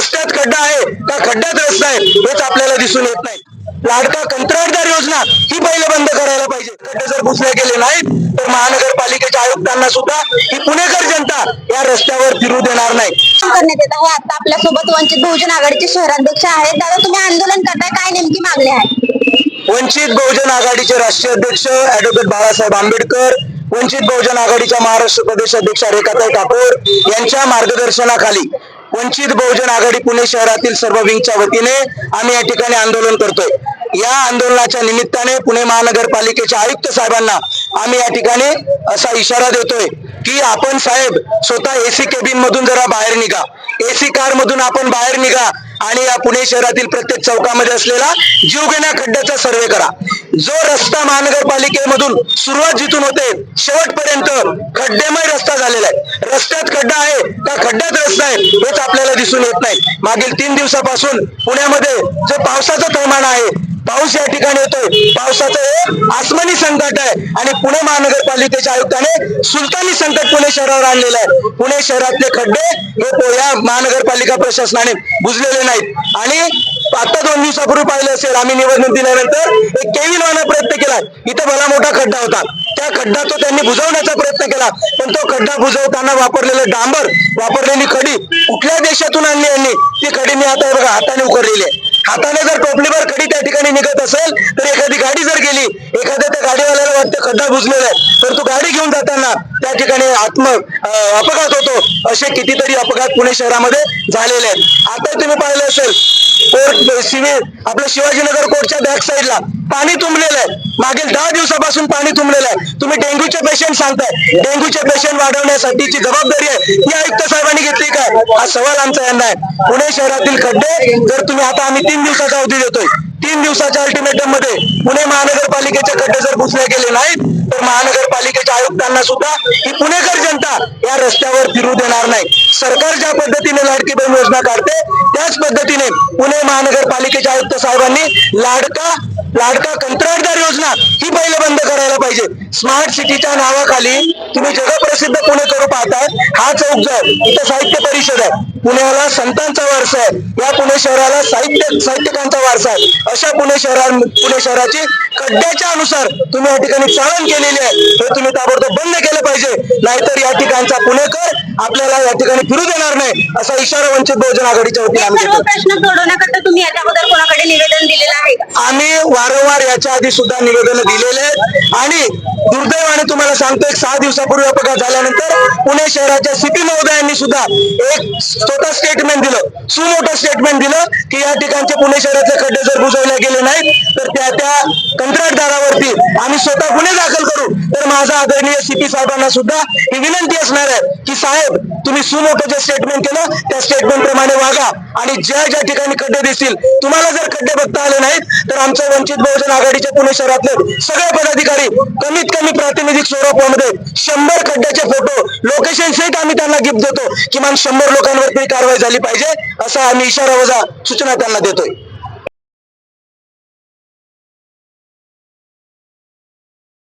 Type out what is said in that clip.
रस्त्यात खड्डा आहे. का खड्ड्यात रस्ता आहे. हेच आपल्याला दिसून येत नाही. लाडका कंत्राटदार योजना ही पहिले बंद करायला पाहिजे. खड्डे जर पुसले गेले नाहीत तर महानगरपालिकेच्या आयुक्तांना सुद्धा ही पुणेकर जनता या रस्त्यावर फिरू देणार नाही. करण्यात येत. आहे आता आपल्यासोबत वंचित बहुजन आघाडीचे शहराध्यक्ष आहेत. दादा तुम्ही आंदोलन करताय. काय नेमकी मागणी आहे वंचित बहुजन आघाडीचे राष्ट्रीय अध्यक्ष ऍडव्होकेट बाळासाहेब आंबेडकर वंचित बहुजन आघाडीच्या महाराष्ट्र प्रदेश अध्यक्षा रेखाताई ठाकूर यांच्या मार्गदर्शनाखाली वंचित बहुजन आघाडी पुणे शहरातील सर्व विंगच्या वतीने आम्ही या ठिकाणी आंदोलन करतोय. या आंदोलनाच्या निमित्ताने पुणे महानगरपालिकेच्या आयुक्त साहेबांना आम्ही या ठिकाणी असा इशारा देतोय की आपण साहेब स्वतः एसी केबिन मधून जरा बाहेर निघा. एसी कार मधून आपण बाहेर निघा. आणि या पुणे शहरातील प्रत्येक चौकामध्ये असलेला जीवघेण्या खड्ड्याचा सर्वे करा. जो रस्ता महानगरपालिकेमधून सुरुवात जिथून होते शेवटपर्यंत खड्डेमय रस्ता झालेला आहे. रस्त्यात खड्डा आहे का खड्ड्यात रस्ता आहे हेच आपल्याला दिसून येत नाही. मागील तीन दिवसापासून पुण्यामध्ये जे पावसाचं थैमान आहे पाऊस या ठिकाणी येतोय. पावसाचं हे आसमानी संकट आहे. आणि पुणे महानगरपालिकेच्या आयुक्ताने सुलतानी संकट पुणे शहरावर आणलेलं आहे. पुणे शहरातले खड्डे हे या महानगरपालिका प्रशासनाने बुजलेले नाहीत. आणि आता दोन दिवसापूर्वी पाहिलं असेल आम्ही निवडणूक दिल्यानंतर एक केविन वाहना प्रयत्न केला. इथं भला मोठा खड्डा होता. त्या खड्डा तो त्यांनी बुजवण्याचा प्रयत्न केला. पण तो खड्डा बुजवताना वापरलेलं डांबर वापरलेली खडी कुठल्या देशातून आणली यांनी? ती खडी मी आता बघा हाताने उकरलेली आहे. हाताने जर टोपलीवर खडी त्या ठिकाणी निघत असेल तर एखादी गाडी जर गेली एखाद्या त्या गाडीवाल्याला वाटतं खड्डा बुजलेला आहे तर तो गाडी घेऊन जाताना त्या ठिकाणी आत्म अपघात होतो असे कितीतरी अपघात पुणे शहरामध्ये झालेले आहेत. आता तुम्ही पाहिलं असेल कोर्ट सिव्हिल शिवाजीनगर कोर्टच्या बॅक साईडला पाणी तुंबलेलं आहे. मागील दहा दिवसापासून पाणी तुंबलेलं आहे. तुम्ही डेंग्यूचे पेशंट सांगताय. डेंग्यूचे पेशंट वाढवण्यासाठीची जबाबदारी आहे ही आयुक्त साहेबांनी घेतली काय हा सवाल आमचा यांना आहे. पुणे शहरातील खड्डे जर तुम्ही आता आम्ही तीन दिवसाचा अवधी देतोय तीन दिवसाच्या अल्टिमेटममध्ये पुणे महानगरपालिकेचे खड्डे जर पुसले गेले नाहीत तर महानगरपालिकेच्या आयुक्तांना सुद्धा ही पुणेकर जनता या रस्त्यावर फिरू देणार नाही. सरकार ज्या पद्धतीने लाडकी बहीण योजना काढते त्याच पद्धतीने पुणे महानगरपालिकेच्या आयुक्त साहेबांनी लाडका लाडका कंत्राटदार योजना ही पहिले बंद करायला पाहिजे. स्मार्ट सिटीच्या नावाखाली तुम्ही जगप्रसिद्ध पुणे करू पाहताय हा चौक जो आहे इथं साहित्य परिषद आहे. पुण्याला संतांचा वारसा आहे. या पुणे शहराला साहित्य साहित्यिकांचा वारसा आहे. अशा पुणे शहरा पुणे शहराची खड्ड्याच्या अनुसार तुम्ही या ठिकाणी चाळण केलेली आहे. हे तुम्ही ताबडतोब बंद केलं पाहिजे. नाहीतर या ठिकाणचा पुणेकर आपल्याला या ठिकाणी फिरू देणार नाही असा इशारा वंचित बहुजन आघाडीच्या वतीने प्रश्न सोडवण्याकरता तुम्ही याच्या अगोदर कोणाकडे निवेदन दिलेलं आहे आम्ही वारंवार याच्या आधी सुद्धा निवेदन दिलेले आहेत. आणि दुर्दैवाने तुम्हाला सांगतो एक सहा दिवसापूर्वी अपघात झाल्यानंतर पुणे शहराच्या सीपी महोदयांनी सुद्धा एक स्वतः स्टेटमेंट दिलं. सुमोठं स्टेटमेंट दिलं की या ठिकाणचे पुणे शहरातले खड्डे जर बुजवले गेले नाहीत तर त्या त्या कंत्राटदारावरती आम्ही स्वतः गुन्हे दाखल करू. तर माझा आदरणीय सीपी साहेबांना सुद्धा ही विनंती असणार आहे की साहेब तुम्ही सुमोठं जे स्टेटमेंट केलं त्या स्टेटमेंट प्रमाणे वागा आणि ज्या ज्या ठिकाणी खड्डे दिसतील तुम्हाला जर खड्डे बघता आले नाहीत तर आमच्या वंचित बहुजन आघाडीच्या पुणे शहरातले सगळे पदाधिकारी कमीत कमी प्रातिनिधिक स्वरूपामध्ये शंभर खड्ड्याचे फोटो लोकेशन सहित आम्ही त्यांना गिफ्ट देतो किमान शंभर लोकांवरती कारवाई झाली पाहिजे असा आम्ही इशारा वजा सूचना त्यांना देतोय.